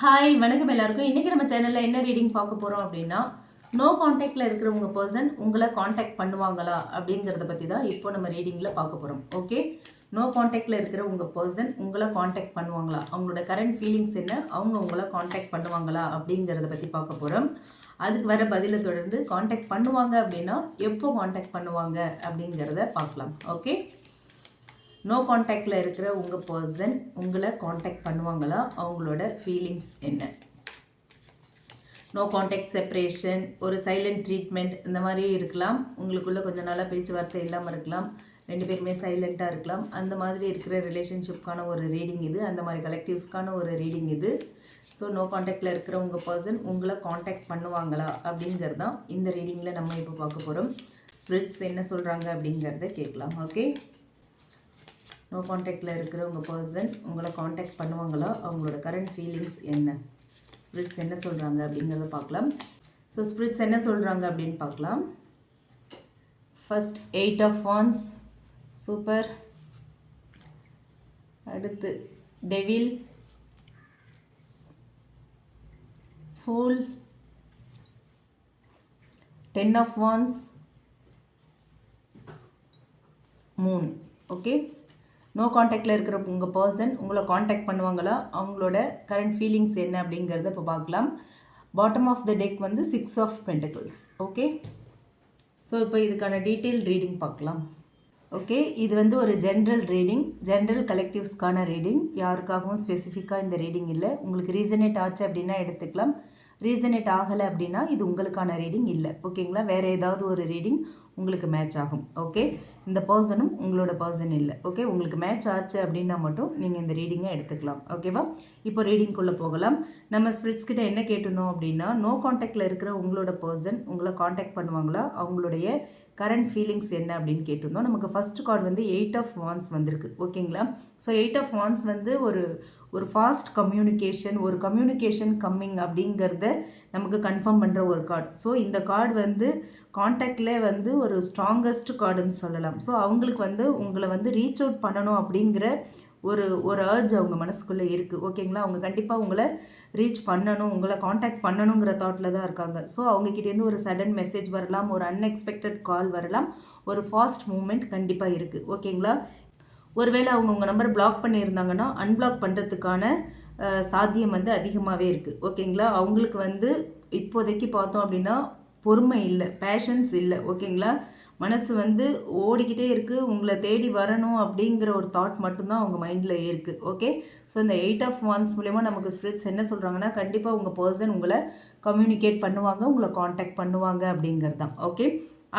Hi வணக்கம் எல்லாருக்கும். இன்றைக்கி நம்ம சேனலில் என்ன ரீடிங் பார்க்க போகிறோம் அப்படின்னா நோ காண்டாக்டில் இருக்கிற உங்கள் பர்சன் உங்களை காண்டாக்ட் பண்ணுவாங்களா அப்படிங்கிறத பற்றி தான் இப்போ நம்ம ரீடிங்கில் பார்க்க போகிறோம் ஓகே நோ காண்டாக்டில் இருக்கிற உங்கள் பர்சன் உங்களை காண்டாக்ட் பண்ணுவாங்களா? அவங்களோட கரண்ட் ஃபீலிங்ஸ் என்ன? அவங்க உங்களை காண்டாக்ட் பண்ணுவாங்களா அப்படிங்கிறத பற்றி பார்க்க போகிறோம் அதுக்கு வர பதிலை தொடர்ந்து காண்டாக்ட் பண்ணுவாங்க அப்படின்னா எப்போ காண்டாக்ட் பண்ணுவாங்க அப்படிங்கிறத பார்க்கலாம். ஓகே நோ காண்டாக்டில் இருக்கிற உங்கள் பர்சன் உங்களை காண்டாக்ட் பண்ணுவாங்களா? அவங்களோட ஃபீலிங்ஸ் என்ன? நோ காண்டாக்ட் செப்பரேஷன் ஒரு சைலண்ட் ட்ரீட்மெண்ட் இந்த மாதிரி இருக்கலாம். உங்களுக்குள்ளே கொஞ்சம் நாளாக பேச்சுவார்த்தை இல்லாமல் இருக்கலாம். ரெண்டு பேருமே சைலண்ட்டாக இருக்கலாம். அந்த மாதிரி இருக்கிற ரிலேஷன்ஷிப்கான ஒரு ரீடிங் இது. அந்த மாதிரி கலெக்டிவ்ஸ்க்கான ஒரு ரீடிங் இது. ஸோ நோ காண்டாக்டில் இருக்கிற உங்கள் பர்சன் உங்களை காண்டாக்ட் பண்ணுவாங்களா? அப்படிங்கிறது தான் இந்த ரீடிங்கில் நம்ம இப்போ பார்க்க போகிறோம் ஸ்பிரிட்ஸ் என்ன சொல்கிறாங்க அப்படிங்கிறத கேட்கலாம். ஓகே நோ காண்டாக்டில் இருக்கிற உங்கள் பர்சன் உங்களை காண்டாக்ட் பண்ணுவாங்களா? அவங்களோட கரண்ட் ஃபீலிங்ஸ் என்ன? ஸ்பிரிட்ஸ் என்ன சொல்கிறாங்க அப்படிங்கிறத பார்க்கலாம். ஸோ ஸ்பிரிட்ஸ் என்ன சொல்கிறாங்க அப்படின்னு பார்க்கலாம். First eight of wands super அடுத்து devil fool ten of wands moon okay no காண்டாக்டில் இருக்கிற உங்கள் பர்சன் உங்களை காண்டாக்ட் பண்ணுவாங்களா? அவங்களோட கரண்ட் ஃபீலிங்ஸ் என்ன அப்படிங்கிறத இப்போ பார்க்கலாம். பாட்டம் ஆஃப் த டெக் வந்து six of pentacles okay so இப்போ இதுக்கான டீட்டெயில் ரீடிங் பார்க்கலாம். ஓகே இது வந்து ஒரு ஜென்ரல் ரீடிங் ஜென்ரல் கலெக்டிவ்ஸ்க்கான ரீடிங் யாருக்காகவும் ஸ்பெசிஃபிக்காக இந்த ரீடிங் இல்லை. உங்களுக்கு ரீசனேட் ஆச்சு அப்படின்னா எடுத்துக்கலாம். ரீசனேட் ஆகலை அப்படின்னா இது உங்களுக்கான ரீடிங் இல்லை. ஓகேங்களா வேறு ஏதாவது ஒரு ரீடிங் உங்களுக்கு மேட்ச் ஆகும். ஓகே இந்த பர்சனும் உங்களோட பர்சன் இல்லை. ஓகே உங்களுக்கு மேட்ச் ஆச்சு அப்படின்னா மட்டும் நீங்கள் இந்த ரீடிங்கை எடுத்துக்கலாம். ஓகேவா இப்போ ரீடிங்குள்ளே போகலாம். நம்ம ஸ்பிரிட்ஸ் கிட்ட என்ன கேட்டிருந்தோம் அப்படின்னா நோ காண்டாக்டில் இருக்கிற உங்களோட பர்சன் உங்களை காண்டாக்ட் பண்ணுவாங்களா? அவங்களுடைய கரண்ட் ஃபீலிங்ஸ் என்ன அப்படின்னு கேட்டிருந்தோம். நமக்கு ஃபர்ஸ்ட் கார்டு வந்து எயிட் ஆஃப் வான்ஸ் வந்திருக்கு. ஓகேங்களா ஸோ எயிட் ஆஃப் வான்ஸ் வந்து ஒரு ஒரு ஃபாஸ்ட் கம்யூனிகேஷன் ஒரு கம்யூனிகேஷன் கம்மிங் அப்படிங்கிறத நமக்கு கன்ஃபார்ம் பண்ணுற ஒரு கார்டு ஸோ இந்த கார்டு வந்து காண்டாக்டில் வந்து ஒரு ஸ்ட்ராங்கஸ்ட் கார்டுன்னு சொல்லலாம். ஸோ அவங்களுக்கு வந்து உங்களை வந்து ரீச் அவுட் பண்ணணும் அப்படிங்கிற ஒரு ஒரு அர்ஜ் அவங்க மனசுக்குள்ளே இருக்குது ஓகேங்களா அவங்க கண்டிப்பாக உங்களை ரீச் பண்ணணும் உங்களை காண்டாக்ட் பண்ணணுங்கிற தாட்டில் தான் இருக்காங்க. ஸோ அவங்கக்கிட்டேருந்து ஒரு சடன் மெசேஜ் வரலாம் ஒரு அன்எக்ஸ்பெக்டட் கால் வரலாம். ஒரு ஃபாஸ்ட் மூமெண்ட் கண்டிப்பாக இருக்குது ஓகேங்களா ஒருவேளை அவங்க உங்கள் நம்பர் பிளாக் பண்ணியிருந்தாங்கன்னா அன்பிளாக் பண்ணுறதுக்கான சாத்தியம் வந்து அதிகமாகவே இருக்குது ஓகேங்களா அவங்களுக்கு வந்து இப்போதைக்கு பார்த்தோம் அப்படின்னா பொறுமை இல்லை பேஷன்ஸ் இல்லை ஓகேங்களா மனசு வந்து ஓடிக்கிட்டே இருக்குது உங்களை தேடி வரணும் அப்படிங்கிற ஒரு தாட் மட்டும்தான் அவங்க மைண்டில் இருக்குது ஓகே ஸோ இந்த எயிட் ஆஃப் ஒன்ஸ் மூலயமா நமக்கு ஸ்பிரிட்ஸ் என்ன சொல்கிறாங்கன்னா கண்டிப்பாக உங்கள் பர்சன் உங்களை கம்யூனிகேட் பண்ணுவாங்க உங்களை காண்டாக்ட் பண்ணுவாங்க அப்படிங்கிறது தான் ஓகே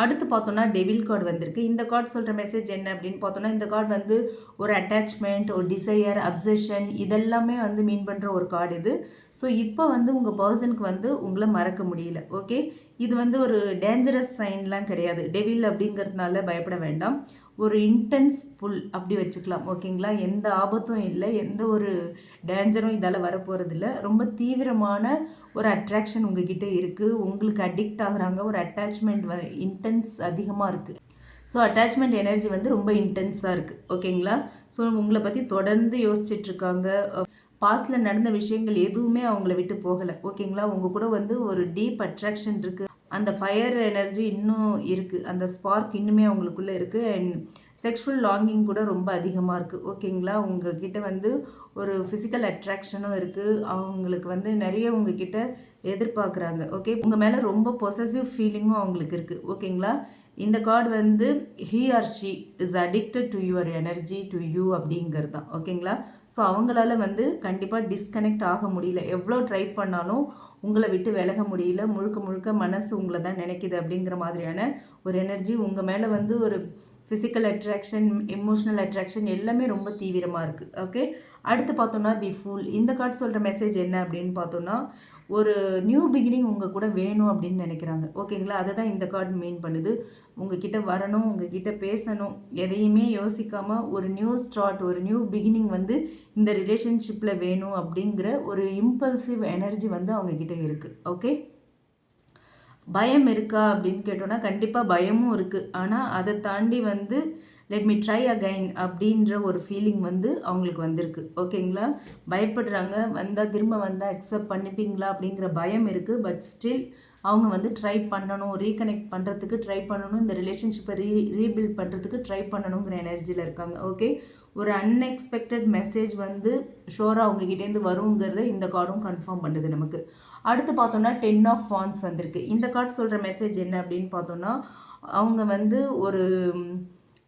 அடுத்து பார்த்தோன்னா டெவில் கார்டு வந்திருக்கு. இந்த கார்டு சொல்கிற மெசேஜ் என்ன அப்படின்னு பார்த்தோன்னா இந்த கார்டு வந்து ஒரு அட்டாச்மெண்ட் ஒரு டிசையர் அப்சஷன் இதெல்லாமே வந்து மீன் பண்ணுற ஒரு கார்டு இது. ஸோ இப்போ வந்து உங்கள் பர்சனுக்கு வந்து உங்களை மறக்க முடியல. ஓகே இது வந்து ஒரு டேஞ்சரஸ் சைன்லாம் கிடையாது. டெவில் அப்படிங்கிறதுனால பயப்பட வேண்டாம். ஒரு இன்டென்ஸ் புல் அப்படி வச்சுக்கலாம் ஓகேங்களா எந்த ஆபத்தும் இல்லை எந்த ஒரு டேஞ்சரும் இதால் வரப்போகிறது இல்லை ரொம்ப தீவிரமான ஒரு அட்ராக்ஷன் உங்ககிட்ட இருக்குது உங்களுக்கு அடிக்ட் ஆகுறாங்க. ஒரு அட்டாச்மெண்ட் வ இன்டென்ஸ் அதிகமாக இருக்குது ஸோ அட்டாச்மெண்ட் எனர்ஜி வந்து ரொம்ப இன்டென்ஸாக இருக்குது ஓகேங்களா ஸோ உங்களை பற்றி தொடர்ந்து யோசிச்சுட்ருக்காங்க. பாஸ்டில் நடந்த விஷயங்கள் எதுவுமே அவங்கள விட்டு போகலை ஓகேங்களா உங்கள் கூட வந்து ஒரு டீப் அட்ராக்ஷன் இருக்குது அந்த ஃபயர் எனர்ஜி இன்னும் இருக்குது அந்த ஸ்பார்க் இன்னுமே அவங்களுக்குள்ளே இருக்குது அண்ட் செக்ஷுவல் லாங்கிங் கூட ரொம்ப அதிகமாக இருக்குது ஓகேங்களா உங்ககிட்ட வந்து ஒரு ஃபிசிக்கல் அட்ராக்ஷனும் இருக்குது அவங்களுக்கு வந்து நிறைய உங்ககிட்ட எதிர்பார்க்குறாங்க. ஓகே உங்கள் மேலே ரொம்ப பொசசிவ் ஃபீலிங்கும் அவங்களுக்கு இருக்குது ஓகேங்களா இந்த கார்டு வந்து he or she is addicted to your energy to you அப்படிங்கிறது தான். ஓகேங்களா ஸோ அவங்களால வந்து கண்டிப்பாக டிஸ்கனெக்ட் ஆக முடியல. எவ்வளோ ட்ரை பண்ணாலும் உங்களை விட்டு விலக முடியல. முழுக்க முழுக்க மனசு உங்களை தான் நினைக்குது அப்படிங்கிற மாதிரியான ஒரு எனர்ஜி உங்கள் மேலே வந்து ஒரு ஃபிசிக்கல் அட்ராக்ஷன் எமோஷ்னல் அட்ராக்ஷன் எல்லாமே ரொம்ப தீவிரமாக இருக்குது ஓகே அடுத்து பார்த்தோன்னா தி ஃபுல் இந்த கார்டு சொல்கிற மெசேஜ் என்ன அப்படின்னு பார்த்தோன்னா ஒரு நியூ பிகினிங் உங்கள் கூட வேணும் அப்படின்னு நினைக்கிறாங்க. ஓகேங்களா அதை தான் இந்த கார்டு மெயின் பண்ணுது. உங்ககிட்ட வரணும் உங்ககிட்ட பேசணும் எதையுமே யோசிக்காமல் ஒரு நியூ ஸ்டார்ட் ஒரு நியூ பிகினிங் வந்து இந்த ரிலேஷன்ஷிப்பில் வேணும் அப்படிங்கிற ஒரு இம்பல்சிவ் எனர்ஜி வந்து அவங்கக்கிட்ட இருக்குது ஓகே பயம் இருக்கா அப்படின்னு கேட்டோன்னா கண்டிப்பாக பயமும் இருக்குது ஆனால் அதை தாண்டி வந்து லெட் மீ ட்ரை அகைன் அப்படின்ற ஒரு ஃபீலிங் வந்து அவங்களுக்கு வந்திருக்கு. ஓகேங்களா பயப்படுறாங்க. வந்தால் திரும்ப வந்தால் அக்செப்ட் பண்ணிப்பீங்களா அப்படிங்கிற பயம் இருக்குது பட் ஸ்டில் அவங்க வந்து ட்ரை பண்ணணும். ரீகனெக்ட் பண்ணுறதுக்கு ட்ரை பண்ணணும். இந்த ரிலேஷன்ஷிப்பை ரீ ரீபில்ட் பண்ணுறதுக்கு ட்ரை பண்ணணுங்கிற எனர்ஜியில் இருக்காங்க. ஓகே ஒரு அன்எக்ஸ்பெக்டட் மெசேஜ் வந்து ஷோராக அவங்ககிட்டேருந்து வருங்கிறத இந்த கார்டும் கன்ஃபார்ம் பண்ணுது நமக்கு. அடுத்து பார்த்தோம்னா டென் ஆஃப் ஃபான்ஸ் வந்திருக்கு. இந்த கார்டு சொல்கிற மெசேஜ் என்ன அப்படின்னு பார்த்தோம்னா அவங்க வந்து ஒரு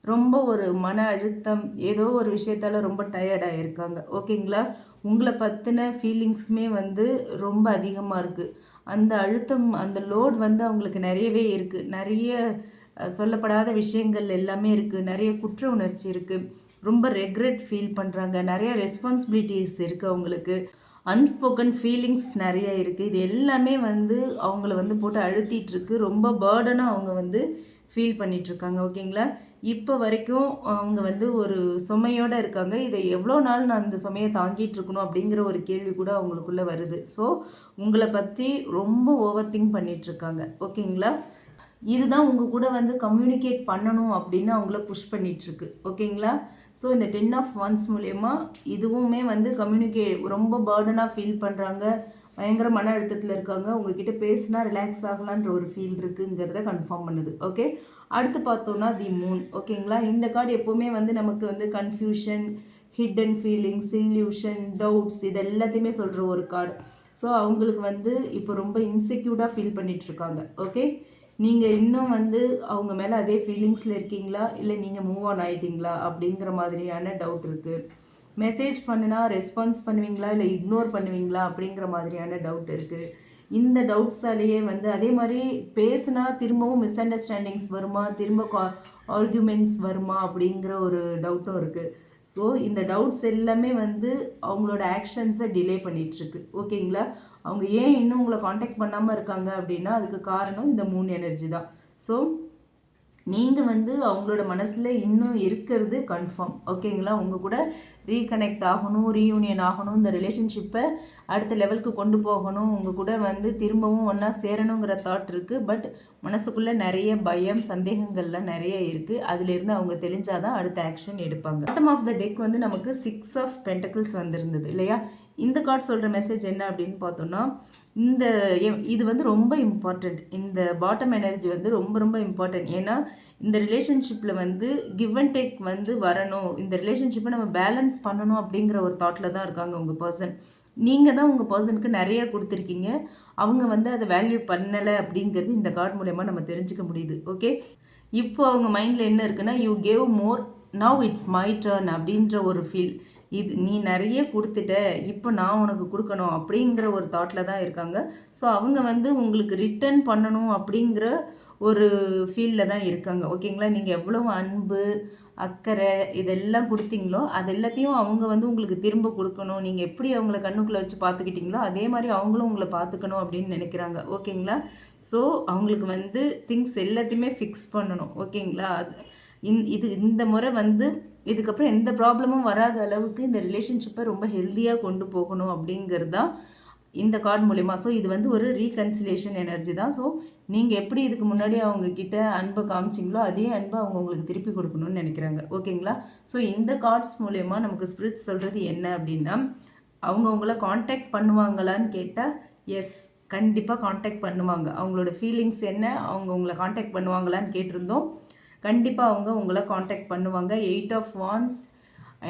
ரொம்ப ஒரு மன அழுத்தம் ஏதோ ஒரு விஷயத்தால் ரொம்ப டயர்டாக இருக்காங்க ஓகேங்களா உங்களை பற்றின ஃபீலிங்ஸுமே வந்து ரொம்ப அதிகமாக இருக்குது அந்த அழுத்தம் அந்த லோட் வந்து அவங்களுக்கு நிறையவே இருக்குது நிறைய சொல்லப்படாத விஷயங்கள் எல்லாமே இருக்குது நிறைய குற்ற உணர்ச்சி இருக்குது ரொம்ப ரெக்ரெட் ஃபீல் பண்ணுறாங்க நிறைய ரெஸ்பான்சிபிலிட்டிஸ் இருக்குது அவங்களுக்கு. அன்ஸ்போக்கன் ஃபீலிங்ஸ் நிறைய இருக்குது இது எல்லாமே வந்து அவங்கள வந்து போட்டு அழுத்திட்டுருக்கு ரொம்ப பேர்டனாக அவங்க வந்து ஃபீல் பண்ணிகிட்ருக்காங்க ஓகேங்களா இப்போ வரைக்கும் அவங்க வந்து ஒரு சுமையோடு இருக்காங்க. இதை எவ்வளோ நாள் நான் அந்த சுமையை தாங்கிட்டு இருக்கணும் அப்படிங்கிற ஒரு கேள்வி கூட அவங்களுக்குள்ளே வருது. ஸோ உங்களை பற்றி ரொம்ப ஓவர் திங்க் பண்ணிகிட்ருக்காங்க ஓகேங்களா? இதுதான் உங்கள் கூட வந்து கம்யூனிகேட் பண்ணணும் அப்படின்னு அவங்கள புஷ் பண்ணிகிட்ருக்கு ஓகேங்களா? ஸோ இந்த டென் ஆஃப் ஒன்ஸ் மூலயமா இதுவுமே வந்து கம்யூனிகேட் ரொம்ப பேர்டனாக ஃபீல் பண்ணுறாங்க பயங்கர மன அழுத்தத்தில் இருக்காங்க. உங்ககிட்ட பேசினா ரிலாக்ஸ் ஆகலான்ற ஒரு ஃபீல் இருக்குங்கிறத கன்ஃபார்ம் பண்ணுது. ஓகே அடுத்து பார்த்தோன்னா தி மூன் ஓகேங்களா இந்த கார்டு எப்போவுமே வந்து நமக்கு வந்து confusion hidden feelings illusion doubts இது எல்லாத்தையுமே சொல்கிற ஒரு கார்டு ஸோ அவங்களுக்கு வந்து இப்போ ரொம்ப இன்செக்யூர்டாக ஃபீல் பண்ணிகிட்ருக்காங்க ஓகே நீங்கள் இன்னும் வந்து அவங்க மேலே அதே ஃபீலிங்ஸில் இருக்கீங்களா? இல்லை நீங்கள் மூவ் ஆன் ஆகிட்டீங்களா அப்படிங்கிற மாதிரியான டவுட் இருக்குது மெசேஜ் பண்ணுனா ரெஸ்பான்ஸ் பண்ணுவீங்களா? இல்லை இக்னோர் பண்ணுவீங்களா? அப்படிங்கிற மாதிரியான டவுட் இருக்குது இந்த டவுட்ஸாலேயே வந்து அதே மாதிரி பேசுனா திரும்பவும் மிஸ் அண்டர்ஸ்டாண்டிங்ஸ் வருமா? திரும்ப ஆர்குமெண்ட்ஸ் வருமா? அப்படிங்கிற ஒரு டவுட்டும் இருக்குது ஸோ இந்த டவுட்ஸ் எல்லாமே வந்து அவங்களோட ஆக்ஷன்ஸை டிலே பண்ணிகிட்ருக்கு ஓகேங்களா அவங்க ஏன் இன்னும் உங்களை காண்டாக்ட் பண்ணாமல் இருக்காங்க அப்படின்னா அதுக்கு காரணம் இந்த மூணு எனர்ஜி தான். ஸோ நீங்கள் வந்து அவங்களோட மனசில் இன்னும் இருக்கிறது கன்ஃபார்ம் ஓகேங்களா உங்கள் கூட ரீகனெக்ட் ஆகணும் ரீயூனியன் ஆகணும் இந்த ரிலேஷன்ஷிப்பை அடுத்த லெவலுக்கு கொண்டு போகணும். உங்கள் கூட வந்து திரும்பவும் ஒன்றா சேரணுங்கிற தாட் இருக்குது பட் மனசுக்குள்ளே நிறைய பயம் சந்தேகங்கள்லாம் நிறைய இருக்குது அதுலேருந்து அவங்க தெரிஞ்சாதான் அடுத்த ஆக்ஷன் எடுப்பாங்க. பாட்டம் ஆஃப் த டெக் வந்து நமக்கு சிக்ஸ் ஆஃப் பென்டக்கிள்ஸ் வந்திருந்தது இல்லையா? இந்த கார்டு சொல்கிற மெசேஜ் என்ன அப்படின்னு பார்த்தோன்னா இந்த இது வந்து ரொம்ப இம்பார்ட்டண்ட் இந்த பாட்டம் எனர்ஜி வந்து ரொம்ப ரொம்ப இம்பார்ட்டன்ட் ஏன்னா இந்த ரிலேஷன்ஷிப்பில் வந்து கிவ் அண்ட் டேக் வந்து வரணும். இந்த ரிலேஷன்ஷிப்பை நம்ம பேலன்ஸ் பண்ணணும் அப்படிங்கிற ஒரு தாட்டில் தான் இருக்காங்க உங்கள் பர்சன் நீங்கள் தான் உங்கள் பர்சனுக்கு நிறைய கொடுத்துருக்கீங்க. அவங்க வந்து அதை வேல்யூ பண்ணலை அப்படிங்கிறது இந்த கார்டு மூலயமா நம்ம தெரிஞ்சுக்க முடியுது. ஓகே இப்போ அவங்க மைண்டில் என்ன இருக்குன்னா you gave more now it's my turn அப்படின்ற ஒரு ஃபீல் இது நீ நிறைய கொடுத்துட்ட இப்போ நான் உனக்கு கொடுக்கணும் அப்படிங்கிற ஒரு தாட்டில் தான் இருக்காங்க. ஸோ அவங்க வந்து உங்களுக்கு ரிட்டர்ன் பண்ணணும் அப்படிங்கிற ஒரு ஃபீல்டில் தான் இருக்காங்க. ஓகேங்களா நீங்கள் எவ்வளோ அன்பு அக்கறை இதெல்லாம் கொடுத்தீங்களோ அது எல்லாத்தையும் அவங்க வந்து உங்களுக்கு திரும்ப கொடுக்கணும். நீங்கள் எப்படி அவங்கள கண்ணுக்குள்ளே வச்சு பார்த்துக்கிட்டீங்களோ அதே மாதிரி அவங்களும் உங்களை பார்த்துக்கணும் அப்படின்னு நினைக்கிறாங்க. ஓகேங்களா? ஸோ அவங்களுக்கு வந்து திங்ஸ் எல்லாத்தையுமே ஃபிக்ஸ் பண்ணணும். ஓகேங்களா? அது இந் இது இந்த முறை வந்து இதுக்கப்புறம் எந்த ப்ராப்ளமும் வராத அளவுக்கு இந்த ரிலேஷன்ஷிப்பை ரொம்ப ஹெல்த்தியாக கொண்டு போகணும் அப்படிங்கிறது தான் இந்த கார்டு மூலிமா ஸோ இது வந்து ஒரு ரீகன்சிலேஷன் எனர்ஜி தான். ஸோ நீங்கள் எப்படி இதுக்கு முன்னாடி அவங்கக்கிட்ட அன்பை காமிச்சிங்களோ அதே அன்பை அவங்க உங்களுக்கு திருப்பி கொடுக்கணும்னு நினைக்கிறாங்க. ஓகேங்களா? ஸோ இந்த கார்ட்ஸ் மூலயமா நமக்கு ஸ்பிரிட்ஸ் சொல்கிறது என்ன அப்படின்னா அவங்க உங்களை காண்டாக்ட் பண்ணுவாங்களான்னு கேட்டால் எஸ் கண்டிப்பாக காண்டாக்ட் பண்ணுவாங்க. அவங்களோட ஃபீலிங்ஸ் என்ன அவங்க உங்களை காண்டாக்ட் பண்ணுவாங்களான்னு கேட்டிருந்தோம். கண்டிப்பாக அவங்க உங்களை காண்டாக்ட் பண்ணுவாங்க. Eight of wands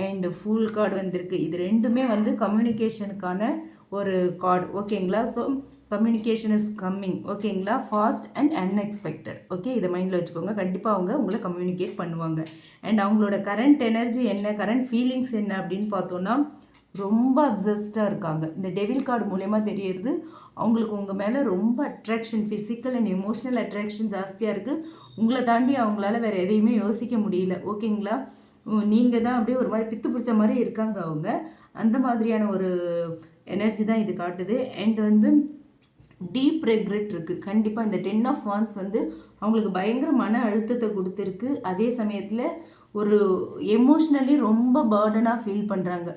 and fool card வந்திருக்கு. இது ரெண்டுமே வந்து கம்யூனிகேஷனுக்கான ஒரு கார்டு ஓகேங்களா? ஸோ கம்யூனிகேஷன் இஸ் கம்மிங் ஓகேங்களா ஃபாஸ்ட் அண்ட் அன்எக்ஸ்பெக்டட் ஓகே இதை மைண்டில் வச்சுக்கோங்க. கண்டிப்பாக அவங்க உங்களை கம்யூனிகேட் பண்ணுவாங்க. அண்ட் அவங்களோட கரண்ட் எனர்ஜி என்ன கரண்ட் ஃபீலிங்ஸ் என்ன அப்படின்னு பார்த்தோன்னா ரொம்ப அப்சஸ்டாக இருக்காங்க. இந்த டெவில் கார்டு மூலயமா தெரியறது அவங்களுக்கு உங்கள் மேலே ரொம்ப attraction physical and emotional attraction ஜாஸ்தியாக இருக்குது உங்களை தாண்டி அவங்களால வேறு எதையுமே யோசிக்க முடியல. ஓகேங்களா நீங்கள் தான் அப்படியே ஒரு மாதிரி பித்து பிடிச்ச மாதிரி இருக்காங்க அவங்க. அந்த மாதிரியான ஒரு எனர்ஜி தான் இது காட்டுது. அண்ட் வந்து டீப் ரெக்ரெட் இருக்குது கண்டிப்பாக இந்த டென் ஆஃப் வான்ஸ் வந்து அவங்களுக்கு பயங்கர மன அழுத்தத்தை கொடுத்துருக்கு. அதே சமயத்தில் ஒரு எமோஷ்னலி ரொம்ப பேர்டனாக ஃபீல் பண்ணுறாங்க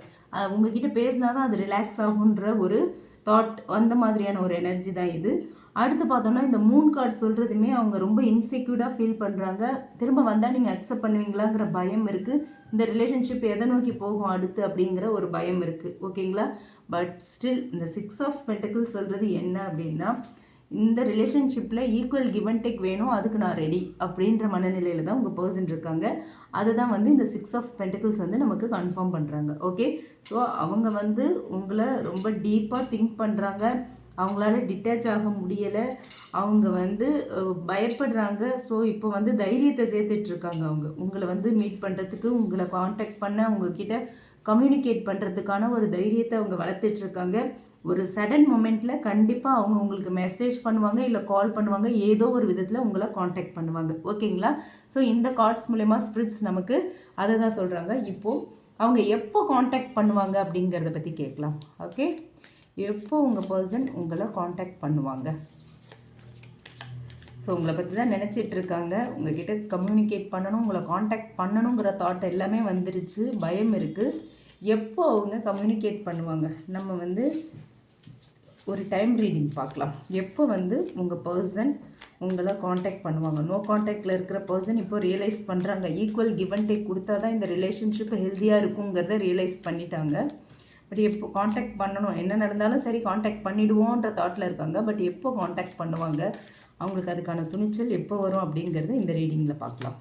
உங்ககிட்ட பேசினா தான் அது ரிலாக்ஸ் ஆகுன்ற ஒரு தாட் அந்த மாதிரியான ஒரு எனர்ஜி தான் இது. அடுத்து பார்த்தோன்னா இந்த மூன் கார்டு சொல்கிறதுமே அவங்க ரொம்ப இன்செக்யூர்டாக ஃபீல் பண்ணுறாங்க திரும்ப வந்தால் நீங்கள் அக்செப்ட் பண்ணுவீங்களாங்கிற பயம் இருக்குது இந்த ரிலேஷன்ஷிப் எதை நோக்கி போகும் அடுத்து அப்படிங்கிற ஒரு பயம் இருக்குது ஓகேங்களா பட் ஸ்டில் இந்த சிக்ஸ் ஆஃப் பென்டக்கிள் சொல்கிறது என்ன அப்படின்னா இந்த ரிலேஷன்ஷிப்பில் ஈக்குவல் கிவ் அண்ட் டேக் வேணும் அதுக்கு நான் ரெடி அப்படின்ற மனநிலையில் தான் உங்கள் பர்சன் இருக்காங்க. அதுதான் வந்து இந்த சிக்ஸ் ஆஃப் பென்டிகிள்ஸ் வந்து நமக்கு கன்ஃபார்ம் பண்ணுறாங்க ஓகே ஸோ அவங்க வந்து உங்களை ரொம்ப டீப்பாக திங்க் பண்ணுறாங்க அவங்களால டிட்டாச் ஆக முடியலை. அவங்க வந்து பயப்படுறாங்க. ஸோ இப்போ வந்து தைரியத்தை சேர்த்துட்ருக்காங்க அவங்க. உங்களை வந்து மீட் பண்ணுறதுக்கு உங்களை காண்டாக்ட் பண்ண உங்ககிட்ட கம்யூனிகேட் பண்ணுறதுக்கான ஒரு தைரியத்தை அவங்க வளர்த்துட்ருக்காங்க. ஒரு சடன் மொமெண்ட்டில் கண்டிப்பாக அவங்க உங்களுக்கு மெசேஜ் பண்ணுவாங்க இல்லை கால் பண்ணுவாங்க ஏதோ ஒரு விதத்தில் உங்களை காண்டாக்ட் பண்ணுவாங்க. ஓகேங்களா? ஸோ இந்த கார்ட்ஸ் மூலயமா ஸ்பிரிட்ஸ் நமக்கு அதை தான் சொல்கிறாங்க இப்போது அவங்க எப்போ காண்டாக்ட் பண்ணுவாங்க அப்படிங்கிறத பற்றி கேட்கலாம். ஓகே எப்போ உங்கள் பர்சன் உங்களை காண்டாக்ட் பண்ணுவாங்க? ஸோ உங்களை பற்றி தான் நினச்சிட்டு இருக்காங்க. உங்ககிட்ட கம்யூனிகேட் பண்ணணும் உங்களை காண்டாக்ட் பண்ணணுங்கிற தாட் எல்லாமே வந்துருச்சு. பயம் இருக்குது எப்போ அவங்க கம்யூனிகேட் பண்ணுவாங்க? நம்ம வந்து ஒரு டைம் ரீடிங் பார்க்கலாம். எப்போ வந்து உங்கள் பர்சன் உங்களை காண்டாக்ட் பண்ணுவாங்க? நோ காண்டாக்டில் இருக்கிற பர்சன் இப்போ ரியலைஸ் பண்ணுறாங்க ஈக்குவல் கிவ் அண்ட் டேக் கொடுத்தா தான் இந்த ரிலேஷன்ஷிப் ஹெல்த்தியாக இருக்குங்கிறத ரியலைஸ் பண்ணிட்டாங்க. பட் எப்போ காண்டாக்ட் பண்ணணும் என்ன நடந்தாலும் சரி காண்டாக்ட் பண்ணிடுவோன்ற தாட்டில் இருக்காங்க. பட் எப்போ காண்டாக்ட் பண்ணுவாங்க? அவங்களுக்கு அதுக்கான துணிச்சல் எப்போ வரும் அப்படிங்கிறத இந்த ரீடிங்கில் பார்க்கலாம்.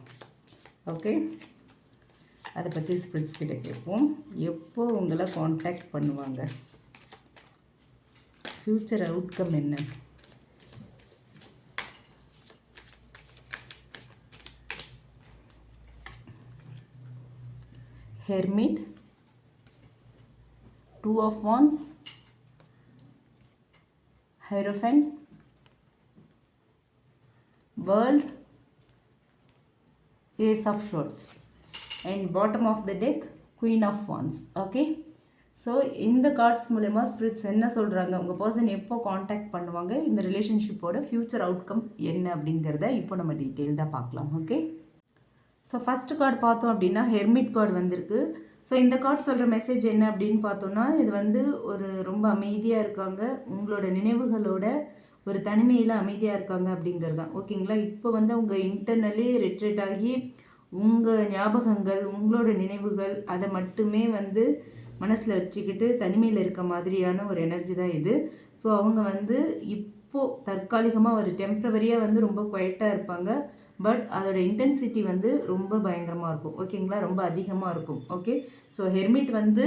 ஓகே அதை பற்றி ஸ்பிரிட்ஸ் கிட்ட கேட்போம். எப்போ உங்களை காண்டாக்ட் பண்ணுவாங்க? ஃப்யூச்சர் அவுட்கம் என்ன? Hermit two of wands. Hierophant world. Ace of swords. And bottom of the deck queen of wands. Okay? So இந்த கார்ட்ஸ் மூலயமா ஸ்பிரிட்ஸ் என்ன சொல்கிறாங்க உங்கள் பர்சன் எப்போ காண்டாக்ட் பண்ணுவாங்க? இந்த ரிலேஷன்ஷிப்போட ஃப்யூச்சர் அவுட்கம் என்ன அப்படிங்கிறத இப்போ நம்ம டீட்டெயில்டாக பார்க்கலாம். ஓகே ஸோ ஃபஸ்ட்டு கார்டு பார்த்தோம் அப்படின்னா ஹெர்மிட் கார்டு வந்திருக்கு. ஸோ இந்த கார்ட் சொல்கிற மெசேஜ் என்ன அப்படின்னு பார்த்தோன்னா இது வந்து ஒரு ரொம்ப அமைதியாக இருக்காங்க. உங்களோட நினைவுகளோட ஒரு தனிமையில் அமைதியாக இருக்காங்க அப்படிங்கிறது தான். ஓகேங்களா இப்போ வந்து அவங்க இன்டர்னலி ரிட்ரேட் ஆகி உங்கள் ஞாபகங்கள் உங்களோட நினைவுகள் அதை மட்டுமே வந்து மனசில் வச்சுக்கிட்டு தனிமையில் இருக்க மாதிரியான ஒரு எனர்ஜி தான் இது. ஸோ அவங்க வந்து இப்போது தற்காலிகமாக ஒரு டெம்ப்ரவரியாக வந்து ரொம்ப குவைட்டாக இருப்பாங்க. பட் அதோட இன்டென்சிட்டி வந்து ரொம்ப பயங்கரமாக இருக்கும். ஓகேங்களா ரொம்ப அதிகமாக இருக்கும். ஓகே ஸோ ஹெர்மிட் வந்து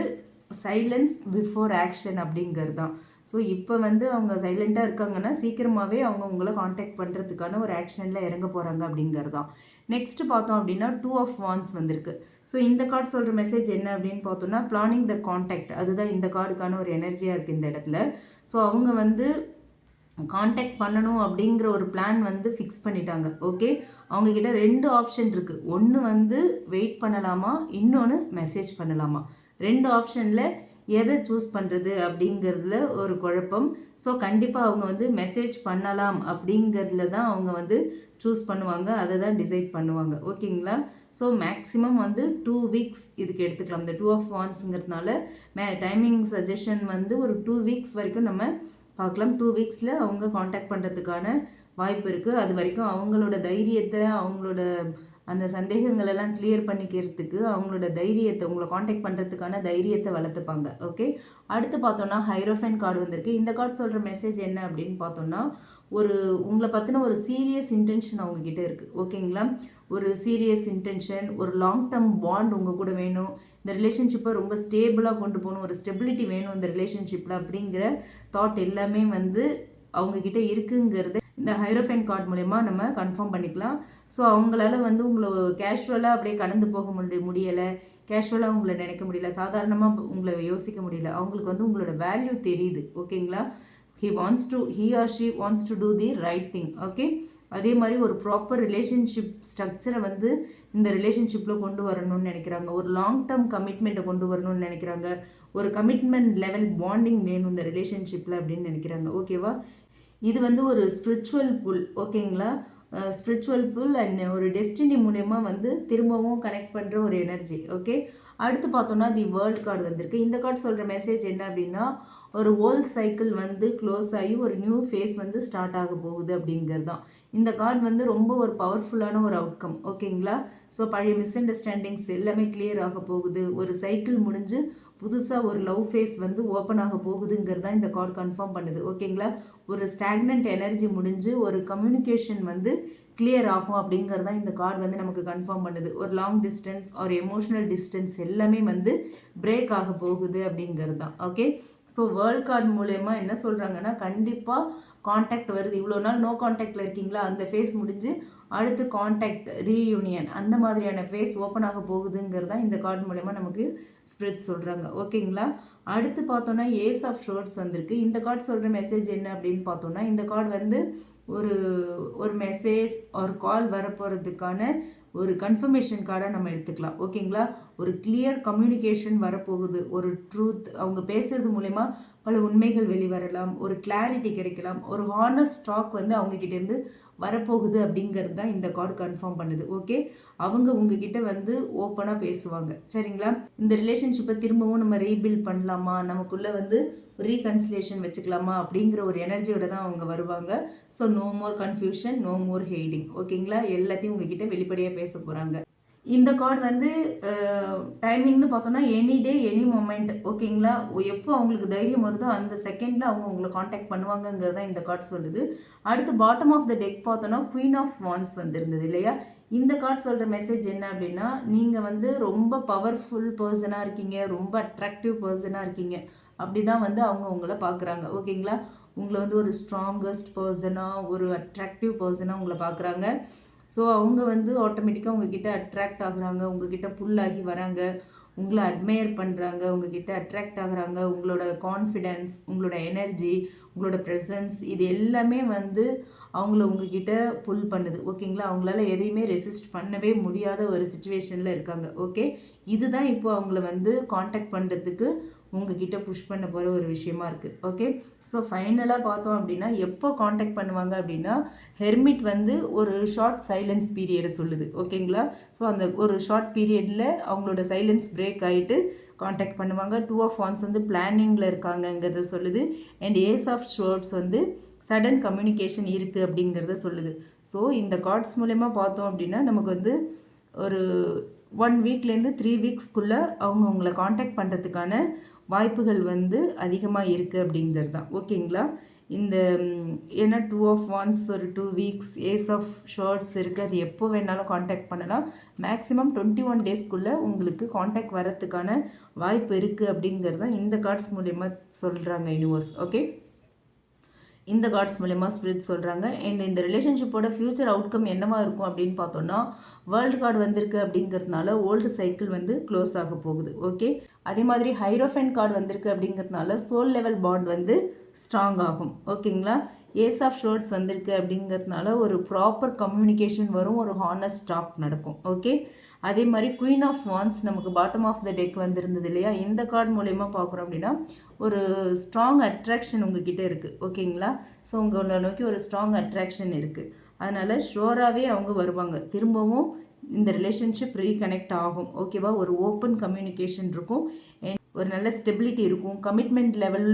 சைலன்ஸ் பிஃபோர் ஆக்ஷன் அப்படிங்கிறது தான் ஸோ இப்போ வந்து அவங்க சைலண்ட்டாக இருக்காங்கன்னா சீக்கிரமாகவே அவங்க உங்களை காண்டாக்ட் பண்ணுறதுக்கான ஒரு ஆக்ஷனில் இறங்க போகிறாங்க அப்படிங்கிறது தான் நெக்ஸ்ட்டு பார்த்தோம் அப்படின்னா டூ ஆஃப் வான்ஸ் வந்திருக்கு. ஸோ இந்த கார்டு சொல்கிற மெசேஜ் என்ன அப்படின்னு பார்த்தோம்னா பிளானிங் த காண்டாக்ட் அதுதான் இந்த கார்டுக்கான ஒரு எனர்ஜியாக இருக்குது இந்த இடத்துல. ஸோ அவங்க வந்து காண்டாக்ட் பண்ணணும் அப்படிங்கிற ஒரு பிளான் வந்து ஃபிக்ஸ் பண்ணிட்டாங்க. ஓகே அவங்கக்கிட்ட ரெண்டு ஆப்ஷன் இருக்குது ஒன்று வந்து வெயிட் பண்ணலாமா? இன்னொன்று மெசேஜ் பண்ணலாமா? ரெண்டு ஆப்ஷனில் எதை சூஸ் பண்ணுறது அப்படிங்கிறதுல ஒரு குழப்பம். ஸோ கண்டிப்பாக அவங்க வந்து மெசேஜ் பண்ணலாம் அப்படிங்கிறதுல தான் அவங்க வந்து சூஸ் பண்ணுவாங்க. அதை தான் டிசைட் பண்ணுவாங்க. ஓகேங்களா? ஸோ மேக்ஸிமம் வந்து டூ வீக்ஸ் இதுக்கு எடுத்துக்கலாம். இந்த டூ ஆஃப் வான்ஸுங்கிறதுனால மே டைமிங் சஜஷன் வந்து ஒரு டூ வீக்ஸ் வரைக்கும் நம்ம பார்க்கலாம். டூ வீக்ஸில் அவங்க காண்டாக்ட் பண்ணுறதுக்கான வாய்ப்பு இருக்குது அது வரைக்கும் அவங்களோட தைரியத்தை அவங்களோட அந்த சந்தேகங்கள் எல்லாம் கிளியர் பண்ணிக்கிறதுக்கு அவங்களோட தைரியத்தை உங்களை காண்டாக்ட் பண்ணுறதுக்கான தைரியத்தை வளர்த்துப்பாங்க. ஓகே அடுத்து பார்த்தோன்னா ஹைரோஃபைன் கார்டு வந்திருக்கு. இந்த கார்டு சொல்கிற மெசேஜ் என்ன அப்படின்னு பார்த்தோன்னா ஒரு உங்களை பற்றின ஒரு சீரியஸ் இன்டென்ஷன் அவங்கக்கிட்ட இருக்குது ஓகேங்களா ஒரு சீரியஸ் இன்டென்ஷன் ஒரு லாங் டேர்ம் பாண்ட் உங்கள் கூட வேணும். இந்த ரிலேஷன்ஷிப்பை ரொம்ப ஸ்டேபிளாக கொண்டு போகணும். ஒரு ஸ்டெபிலிட்டி வேணும் இந்த ரிலேஷன்ஷிப்பில் அப்படிங்கிற தாட் எல்லாமே வந்து அவங்கக்கிட்ட இருக்குங்கிறது இந்த ஹைரோஃபைன் கார்டு மூலயமா நம்ம கன்ஃபார்ம் பண்ணிக்கலாம். ஸோ அவங்களால வந்து உங்களை கேஷுவலாக அப்படியே கடந்து போக முடிய முடியலை. கேஷுவலாக உங்களை நினைக்க முடியல. சாதாரணமாக உங்களை யோசிக்க முடியல. அவங்களுக்கு வந்து உங்களோட வேல்யூ தெரியுது. ஓகேங்களா he wants to he or she wants to do the right thing okay அதே மாதிரி ஒரு ப்ராப்பர் ரிலேஷன்ஷிப் ஸ்ட்ரக்சரை வந்து இந்த ரிலேஷன்ஷிப்பில் கொண்டு வரணும்னு நினைக்கிறாங்க. ஒரு லாங் டேர்ம் கமிட்மெண்ட்டை கொண்டு வரணும்னு நினைக்கிறாங்க. ஒரு கமிட்மெண்ட் லெவல் பாண்டிங் வேணும் இந்த ரிலேஷன்ஷிப்பில் அப்படின்னு நினைக்கிறாங்க. ஓகேவா வந்து ஒரு ஸ்பிரிச்சுவல் புல் ஓகேங்களா ஸ்பிரிச்சுவல் புல் அண்ட் ஒரு டெஸ்டினி மூலயமா வந்து திரும்பவும் கனெக்ட் பண்ணுற ஒரு எனர்ஜி ஓகே அடுத்து பார்த்தோம்னா தி வேர்ல்ட் கார்டு வந்திருக்கு. இந்த கார்டு சொல்கிற மெசேஜ் என்ன அப்படின்னா ஒரு ஓல்ட் சைக்கிள் வந்து க்ளோஸ் ஆகி ஒரு நியூ ஃபேஸ் வந்து ஸ்டார்ட் ஆக போகுது அப்படிங்கிறது தான் இந்த கார்டு வந்து ரொம்ப ஒரு பவர்ஃபுல்லான ஒரு அவுட்கம் ஓகேங்களா ஸோ பழைய மிஸ் அண்டர்ஸ்டாண்டிங்ஸ் எல்லாமே கிளியர் ஆக போகுது. ஒரு சைக்கிள் முடிஞ்சு புதுசாக ஒரு லவ் ஃபேஸ் வந்து ஓப்பன் ஆக போகுதுங்கிறது தான் இந்த கார்டு கன்ஃபார்ம் பண்ணுது. ஓகேங்களா? ஒரு ஸ்டாக்னண்ட் எனர்ஜி முடிஞ்சு ஒரு கம்யூனிகேஷன் வந்து கிளியர் ஆகும் அப்படிங்கிறது தான் இந்த கார்டு வந்து நமக்கு கன்ஃபார்ம் பண்ணுது. ஒரு லாங் டிஸ்டன்ஸ் ஒரு எமோஷ்னல் டிஸ்டன்ஸ் எல்லாமே வந்து பிரேக் ஆக போகுது அப்படிங்கிறது. தான் ஓகே? ஸோ வேர்ல்ட் கார்டு மூலயமா என்ன சொல்கிறாங்கன்னா கண்டிப்பாக காண்டாக்ட் வருது. இவ்வளோ நாள் நோ காண்டாக்டில் இருக்கீங்களா? அந்த ஃபேஸ் முடிஞ்சு அடுத்து காண்டாக்ட் ரீயூனியன் அந்த மாதிரியான ஃபேஸ் ஓப்பன் ஆக போகுதுங்கிறது தான் இந்த கார்டு மூலயமா நமக்கு ஸ்ப்ரெட் சொல்கிறாங்க ஓகேங்களா அடுத்து பார்த்தோன்னா ஏஸ் ஆஃப் ஷோர்ட்ஸ் வந்திருக்கு. இந்த கார்டு சொல்கிற மெசேஜ் என்ன அப்படின்னு பார்த்தோன்னா இந்த கார்டு வந்து ஒரு ஒரு மெசேஜ் ஒரு கால் வரப்போகிறதுக்கான ஒரு கன்ஃபர்மேஷன் கார்டாக நம்ம எடுத்துக்கலாம். ஓகேங்களா ஒரு கிளியர் கம்யூனிகேஷன் வரப்போகுது. ஒரு ட்ரூத் அவங்க பேசுறது மூலயமா பல உண்மைகள் வெளிவரலாம். ஒரு கிளாரிட்டி கிடைக்கலாம். ஒரு ஹானஸ்ட் ஸ்டாக் வந்து அவங்கக்கிட்டேருந்து வரப்போகுது அப்படிங்கிறது தான் இந்த கார்டு கன்ஃபார்ம் பண்ணுது. ஓகே அவங்க உங்ககிட்ட வந்து ஓப்பனாக பேசுவாங்க. சரிங்களா? இந்த ரிலேஷன்ஷிப்பை திரும்பவும் நம்ம ரீபில்ட் பண்ணலாமா? நமக்குள்ளே வந்து ரீகன்சிலேஷன் வச்சுக்கலாமா? அப்படிங்கிற ஒரு எனர்ஜியோட தான் அவங்க வருவாங்க. So no more confusion no more hiding ஓகேங்களா எல்லாத்தையும் உங்ககிட்ட வெளிப்படையாக பேச போகிறாங்க இந்த கார்டு வந்து டைமிங்னு பார்த்தோன்னா எனி டே எனி மூமெண்ட் ஓகேங்களா எப்போ அவங்களுக்கு தைரியம் வருதோ அந்த செகண்டில் அவங்க உங்களை காண்டாக்ட் பண்ணுவாங்கங்கிறது தான் இந்த கார்டு சொல்லுது. அடுத்து பாட்டம் ஆஃப் த டெக் பார்த்தோன்னா குவீன் ஆஃப் வான்ஸ் வந்துருந்தது இல்லையா? இந்த கார்டு சொல்கிற மெசேஜ் என்ன அப்படின்னா நீங்கள் வந்து ரொம்ப பவர்ஃபுல் பர்சனாக இருக்கீங்க ரொம்ப அட்ராக்டிவ் பர்சனாக இருக்கீங்க. அப்படி தான் வந்து அவங்க உங்களை பார்க்குறாங்க ஓகேங்களா உங்களை வந்து ஒரு ஸ்ட்ராங்கஸ்ட் பர்சனாக ஒரு அட்ராக்டிவ் பர்சனாக உங்களை பார்க்குறாங்க. ஸோ அவங்க வந்து ஆட்டோமேட்டிக்காக உங்ககிட்ட அட்ராக்ட் ஆகுறாங்க உங்ககிட்ட புல்லாகி வராங்க உங்களை அட்மையர் பண்ணுறாங்க உங்ககிட்ட அட்ராக்ட் ஆகுறாங்க உங்களோட கான்ஃபிடென்ஸ் உங்களோட எனர்ஜி உங்களோட ப்ரெசன்ஸ் இது எல்லாமே வந்து அவங்கள உங்ககிட்ட புல் பண்ணுது. ஓகேங்களா அவங்களால எதையுமே ரெசிஸ்ட் பண்ணவே முடியாத ஒரு சுச்சுவேஷனில் இருக்காங்க. ஓகே இதுதான் இப்போ அவங்கள வந்து காண்டாக்ட் பண்ணுறதுக்கு உங்ககிட்ட புஷ் பண்ண போகிற ஒரு விஷயமா இருக்குது ஓகே ஸோ ஃபைனலாக பார்த்தோம் அப்படின்னா எப்போ காண்டாக்ட் பண்ணுவாங்க அப்படின்னா ஹெர்மிட் வந்து ஒரு ஷார்ட் சைலன்ஸ் பீரியடை சொல்லுது. ஓகேங்களா ஸோ அந்த ஒரு ஷார்ட் பீரியடில் அவங்களோட சைலன்ஸ் பிரேக் ஆகிட்டு காண்டாக்ட் பண்ணுவாங்க. டூ ஆஃப் ஒன்ஸ் வந்து பிளானிங்கில் இருக்காங்கங்கிறத சொல்லுது. அண்ட் ஏஸ் ஆஃப் ஷோர்ட்ஸ் வந்து சடன் கம்யூனிகேஷன் இருக்குது அப்படிங்கிறத சொல்லுது. ஸோ இந்த கார்ட்ஸ் மூலயமா பார்த்தோம் அப்படின்னா நமக்கு வந்து ஒரு ஒன் வீக்லேருந்து த்ரீ வீக்ஸ்க்குள்ளே அவங்க உங்களை காண்டாக்ட் பண்ணுறதுக்கான வாய்ப்புகள் வந்து அதிகமாக இருக்குது அப்படிங்கிறது தான் ஓகேங்களா? இந்த ஏன்னா டூ ஆஃப் ஒன்ஸ் ஒரு two weeks ace of swords இருக்குது அது எப்போ வேணாலும் காண்டாக்ட் பண்ணலாம். மேக்ஸிமம் டுவெண்ட்டி ஒன் டேஸ்க்குள்ளே உங்களுக்கு காண்டாக்ட் வரத்துக்கான வாய்ப்பு இருக்குது அப்படிங்கிறது தான் இந்த கார்ட்ஸ் மூலயமா சொல்கிறாங்க யூனிவர்ஸ் ஓகே இந்த கார்ட்ஸ் மூலயமா ஸ்பிரிட் சொல்கிறாங்க அண்ட் இந்த ரிலேஷன்ஷிப்போட ஃப்யூச்சர் அவுட்கம் என்னவாக இருக்கும் அப்படின்னு பார்த்தோன்னா வேர்ல்டு கார்டு வந்திருக்கு அப்படிங்கிறதுனால ஓல்டு சைக்கிள் வந்து க்ளோஸ் ஆக போகுது. ஓகே அதே மாதிரி ஹைரோஃபென் கார்டு வந்திருக்கு அப்படிங்கிறதுனால சோல் லெவல் பாண்ட் வந்து ஸ்ட்ராங் ஆகும். ஓகேங்களா ஏஸ் ஆஃப் ஷோர்ட்ஸ் வந்திருக்கு அப்படிங்கிறதுனால ஒரு ப்ராப்பர் கம்யூனிகேஷன் வரும் ஒரு ஹானஸ்ட் ஸ்டாப் நடக்கும். ஓகே அதே மாதிரி குயின் ஆஃப் வான்ஸ் நமக்கு பாட்டம் ஆஃப் த டெக் வந்திருந்தது இல்லையா? இந்த கார்டு மூலயமா பார்க்குறோம் அப்படின்னா ஒரு ஸ்ட்ராங் அட்ராக்ஷன் உங்ககிட்ட இருக்குது ஓகேங்களா ஸோ உங்களை நோக்கி ஒரு ஸ்ட்ராங் அட்ராக்ஷன் இருக்குது அதனால் ஷோராகவே அவங்க வருவாங்க. திரும்பவும் இந்த ரிலேஷன்ஷிப் ரீகனெக்ட் ஆகும். ஓகேவா ஒரு ஓப்பன் கம்யூனிகேஷன் இருக்கும். ஒரு நல்ல ஸ்டெபிலிட்டி இருக்கும். கமிட்மெண்ட் லெவல்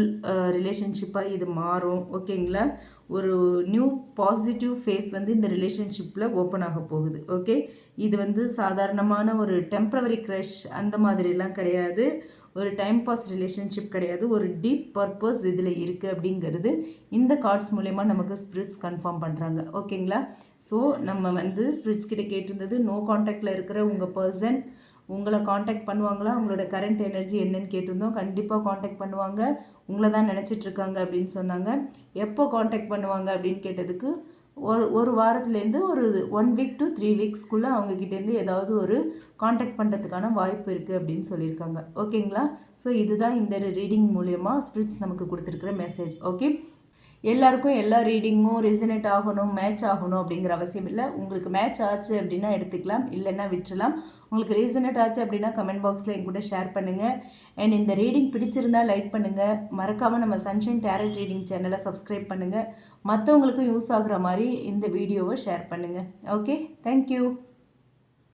ரிலேஷன்ஷிப்பாக இது மாறும். ஓகேங்களா ஒரு நியூ பாசிட்டிவ் ஃபேஸ் வந்து இந்த ரிலேஷன்ஷிப்பில் ஓப்பன் ஆக போகுது. ஓகே இது வந்து சாதாரணமான ஒரு டெம்ப்ரவரி க்ரஷ் அந்த மாதிரிலாம் கிடையாது. ஒரு டைம் பாஸ் ரிலேஷன்ஷிப் கிடையாது. ஒரு டீப் பர்பஸ் இதில் இருக்குது அப்படிங்கிறது இந்த கார்ட்ஸ் மூலயமா நமக்கு ஸ்பிரிட்ஸ் கன்ஃபார்ம் பண்ணுறாங்க ஓகேங்களா ஸோ நம்ம வந்து ஸ்பிரிட்ஸ் கிட்ட கேட்டிருந்தது நோ காண்டாக்டில் இருக்கிற உங்கள் பர்சன் உங்களை காண்டாக்ட் பண்ணுவாங்களா? உங்களோட கரண்ட் எனர்ஜி என்னன்னு கேட்டிருந்தோம். கண்டிப்பாக காண்டாக்ட் பண்ணுவாங்க. உங்களை தான் நினச்சிட்ருக்காங்க அப்படின்னு சொன்னாங்க. எப்போ காண்டாக்ட் பண்ணுவாங்க அப்படின்னு கேட்டதுக்கு ஒரு ஒரு வாரத்துலேருந்து ஒரு ஒன் வீக் டு த்ரீ வீக்ஸ்க்குள்ளே அவங்கக்கிட்டேருந்து ஏதாவது ஒரு காண்டாக்ட் பண்ணுறதுக்கான வாய்ப்பு இருக்குது அப்படின்னு சொல்லியிருக்காங்க. ஓகேங்களா? ஸோ இதுதான் இந்த ரீடிங் மூலயமா ஸ்பிரிட்ஸ் நமக்கு கொடுத்துருக்குற மெசேஜ் ஓகே எல்லாருக்கும் எல்லா ரீடிங்கும் ரெசினேட் ஆகணும் மேட்ச் ஆகணும் அப்படிங்கிற அவசியம் இல்லை. உங்களுக்கு மேட்ச் ஆச்சு அப்படின்னா எடுத்துக்கலாம். இல்லைன்னா விட்டுறலாம். உங்களுக்கு ரீசனட் ஆச்சு அப்படின்னா கமெண்ட் பாக்ஸில் என் கூட ஷேர் பண்ணுங்கள் அண்ட் இந்த ரீடிங் பிடிச்சிருந்தால் லைக் பண்ணுங்கள் மறக்காமல் நம்ம சன்ஷைன் டேரட் ரீடிங் சேனலை சப்ஸ்கிரைப் பண்ணுங்கள் மற்றவங்களுக்கும் யூஸ் ஆகுற மாதிரி இந்த வீடியோவை ஷேர் பண்ணுங்கள் ஓகே தேங்க்யூ